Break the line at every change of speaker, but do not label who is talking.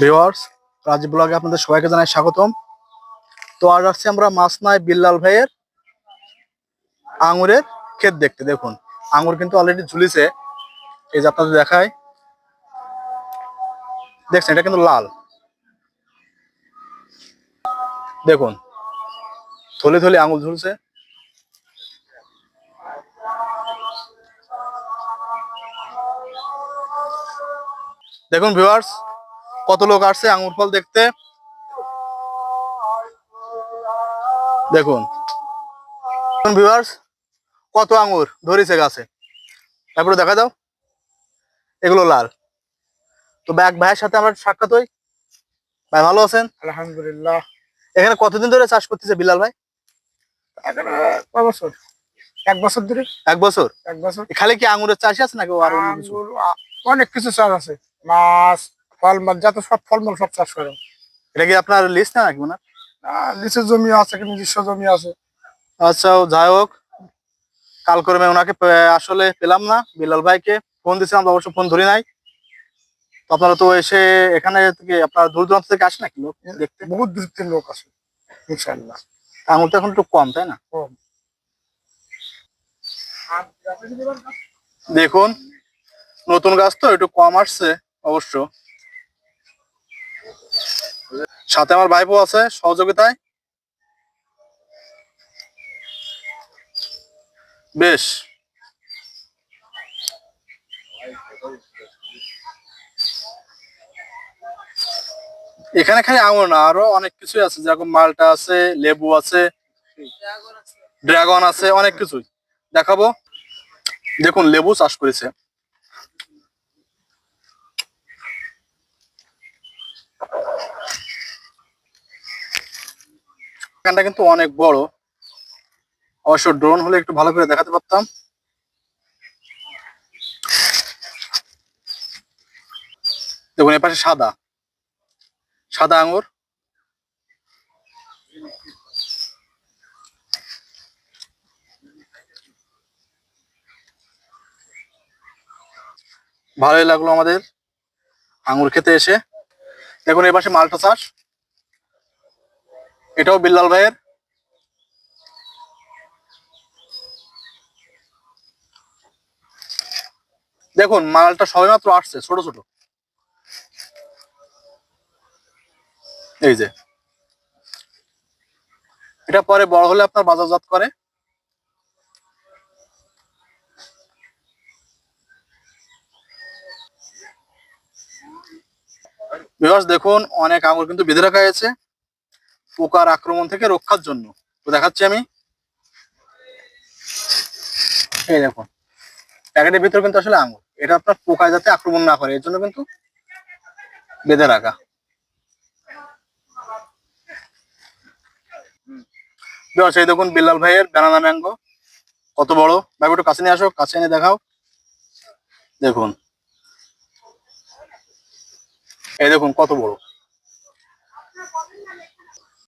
Viewers Rajib ব্লগে আপনাদের সবাইকে জানাই স্বাগতম। তো আজ আসছি আমরা মাসনায় বিল্লাল ভাইয়ের আঙুরের ক্ষেত দেখতে। দেখুন, আঙুর কিন্তু অলরেডি ঝুলিছে। এই যে আপনাদের দেখায় দেখছেন, এটা কিন্তু লাল। দেখুন, থলে থলে আঙুল ঝুলছে। দেখুন ভিউয়ার্স কত লোক আসছে আঙুর ফল দেখতে? দেখুন। ভিউয়ার্স কত আঙুর ধরেছে গাছে। তারপরে দেখা দাও এগুলো লাল। তো এক ভাইয়ের সাথে আমার সাক্ষাৎ হই। ভাই ভালো আছেন?
আলহামদুলিল্লাহ।
এখানে কতদিন ধরে চাষ করতেছে বিলাল ভাই?
বছর? এক বছর ধরে।
এক বছর?
এক বছর।
খালি কি আঙুরের চাষই আছে নাকি আর অন্য কিছু?
আঙ্গুর, আ- অনেক কিছু চাষ আছে। মাছ ফলমূল যত সব ফলমূল সব চাষ করে
এটা কি আপনার লিস্ট না নাকি ওনার?
লিচুর জমি আছে নিজস্ব জমি আছে।
আচ্ছা যাই হোক। কাল করে ওনাকে আসলে পেলাম না বিলাল ভাইকে ফোন দিয়েছিলাম তো অবশ্য ফোন ধরি নাই। তো আপনারা তো এসে এখানে থেকে আপনার দূর দূরান্ত থেকে আসেন নাকি লোক দেখতে?
বহুত দূর থেকে লোক আছে ইনশাল্লাহ
আঙুরটা এখন একটু কম তাই না?
কম।
দেখুন নতুন গাছ তো একটু কম আসছে অবশ্য। সাথে আমার ভাইপো আছে, সহযোগিতায়। বেশ। এখানে খালি আঙুর না, আরও অনেক কিছুই আছে, যেরকম মালটা আছে, লেবু আছে, ড্রাগন আছে, অনেক কিছুই। দেখাবো। দেখুন, লেবু চাষ করেছে। এখানটা কিন্তু অনেক বড়। অবশ্য ড্রোন হলে একটু ভালো করে দেখাতে পারতাম। দেখুন, এপাশে সাদা। সাদা আঙুর ভালোই লাগল আমাদের আঙুর খেতে এসে। দেখুন এই পাশে মালটা চাষ। এটাও বিল্লাল ভাইয়ের? দেখুন, মালটা সবেমাত্র আসছে, ছোট ছোট। এই যে। এটা পরে বড় হলে আপনার বাজারজাত করে। দেখুন, অনেক আঙুর কিন্তু বেঁধে রাখা হয়েছে। পোকার আক্রমণ থেকে রক্ষার জন্য। তো দেখাচ্ছি আমি। এই দেখুন। প্যাকেটের ভিতরে কিন্তু আসলে আঙুর। এটা আপনার পোকায় যাতে আক্রমণ না করে, এর জন্য কিন্তু বেঁধে রাখা। এই দেখুন বিল্লাল ভাইয়ের ব্যানানা ম্যাঙ্গো কত বড়? ভাই, একটু কাছে নিয়ে আসো, কাছে এনে দেখাও। দেখুন। এই দেখুন, কত বড়।